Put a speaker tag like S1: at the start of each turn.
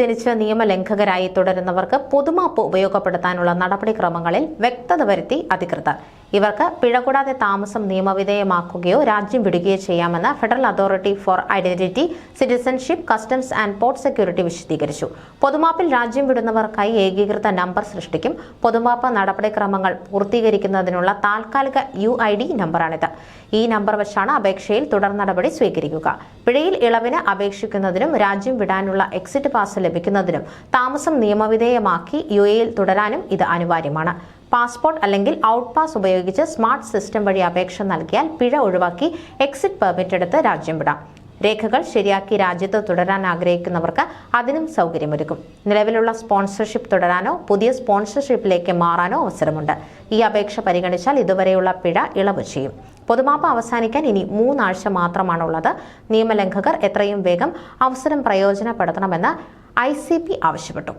S1: ജനിച്ച് നിയമലംഘകരായി തുടരുന്നവർക്ക് പൊതുമാപ്പ് ഉപയോഗപ്പെടുത്താനുള്ള നടപടിക്രമങ്ങളിൽ വ്യക്തത വരുത്തി അധികൃതർ. ഇവർക്ക് പിഴ കൂടാതെ താമസം നിയമവിധേയമാക്കുകയോ രാജ്യം വിടുകയോ ചെയ്യാമെന്ന് federal authority for identity citizenship customs and port security വിശദീകരിച്ചു. പൊതുമാപ്പിൽ രാജ്യം വിടുന്നവർക്കായി ഏകീകൃത നമ്പർ സൃഷ്ടിക്കും. പൊതുമാപ്പ് നടപടിക്രമങ്ങൾ പൂർത്തീകരിക്കുന്നതിനുള്ള താൽക്കാലിക യു ഐ ഡി നമ്പറാണിത്. ഈ നമ്പർ വെച്ചാണ് അപേക്ഷയിൽ തുടർ നടപടി സ്വീകരിക്കുക. പിഴയിൽ ഇളവിന് അപേക്ഷിക്കുന്നതിനും രാജ്യം വിടാനുള്ള എക്സിറ്റ് പാസ് ലഭിക്കുന്നതിനും താമസം നിയമവിധേയമാക്കി യു എയിൽ തുടരാനും ഇത് അനിവാര്യമാണ്. പാസ്പോർട്ട് അല്ലെങ്കിൽ ഔട്ട് പാസ് ഉപയോഗിച്ച് സ്മാർട്ട് സിസ്റ്റം വഴി അപേക്ഷ നൽകിയാൽ പിഴ ഒഴിവാക്കി എക്സിറ്റ് പെർമിറ്റ് എടുത്ത് രാജ്യം വിടാം. രേഖകൾ ശരിയാക്കി രാജ്യത്ത് തുടരാൻ ആഗ്രഹിക്കുന്നവർക്ക് അതിനും സൗകര്യമൊരുക്കും. നിലവിലുള്ള സ്പോൺസർഷിപ്പ് തുടരാനോ പുതിയ സ്പോൺസർഷിപ്പിലേക്ക് മാറാനോ അവസരമുണ്ട്. ഈ അപേക്ഷ പരിഗണിച്ചാൽ ഇതുവരെയുള്ള പിഴ ഇളവ് ചെയ്യും. പൊതുമാപ്പ് അവസാനിക്കാൻ ഇനി മൂന്നാഴ്ച മാത്രമാണുള്ളത്. നിയമലംഘകർ എത്രയും വേഗം അവസരം പ്രയോജനപ്പെടുത്തണമെന്ന് ഐ ആവശ്യപ്പെട്ടു.